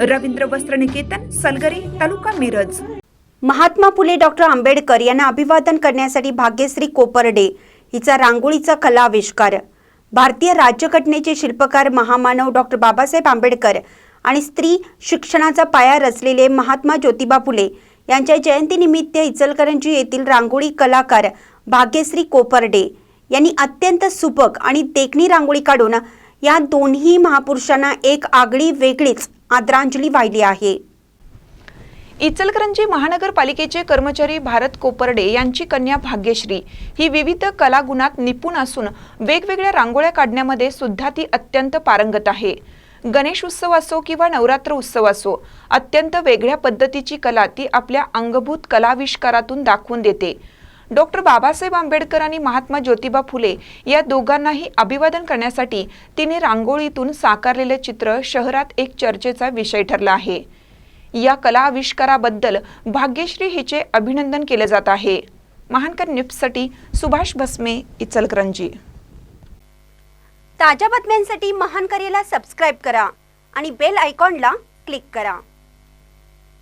Ravindra Vastra Niketan सलगरी taluka Miraj. Mahatma Phule doctor Ambedkar यांना अभिवादन करण्यासाठी भाग्यश्री कोपर्डे हिचा रांगोळीचा कला आविष्कार भारतीय राज्यघटनेचे शिल्पकार महामानव डॉक्टर बाबासाहेब आंबेडकर आणि स्त्री शिक्षणाचा पाया रचलेले महात्मा ज्योतिबा फुले यांच्या जयंतीनिमित्त इचलकरंजी येथील रांगोळी कलाकार भाग्यश्री कोपर्डे यांनी अत्यंत सुबक आणि देखणी रांगोळी काढून या दोन्ही महापुरुषांना एक आगळी वेगळीच आदरांजली वाहिली आहे. इचलकरंजी महानगरपालिकेचे कर्मचारी भारत कोपर्डे यांची कन्या भाग्यश्री ही विविध कलागुणात निपुण असून वेगवेगळ्या रांगोळ्या काढण्यामध्ये सुद्धा ती अत्यंत पारंगत आहे. गणेश उत्सव असो किंवा नवरात्र उत्सव असो अत्यंत वेगळ्या पद्धतीची कला ती आपल्या अंगभूत कलाविष्कारातून दाखवून देते. डॉक्टर बाबासाहेब आंबेडकर आणि महात्मा ज्योतिबा फुले या दोघांनाही अभिवादन करण्यासाठी तिने रांगोळीतून साकारलेले चित्र शहरात एक चर्चेचा विषय ठरला आहे. या कला आविष्काराबद्दल भाग्यश्री हिचे अभिनंदन केले जात आहे. महानकर न्यूजसाठी सुभाष भस्मे इचलकरंजी. ताज्या बातम्यांसाठी महानकरेला सबस्क्राईब करा आणि बेल आयकॉनला क्लिक करा.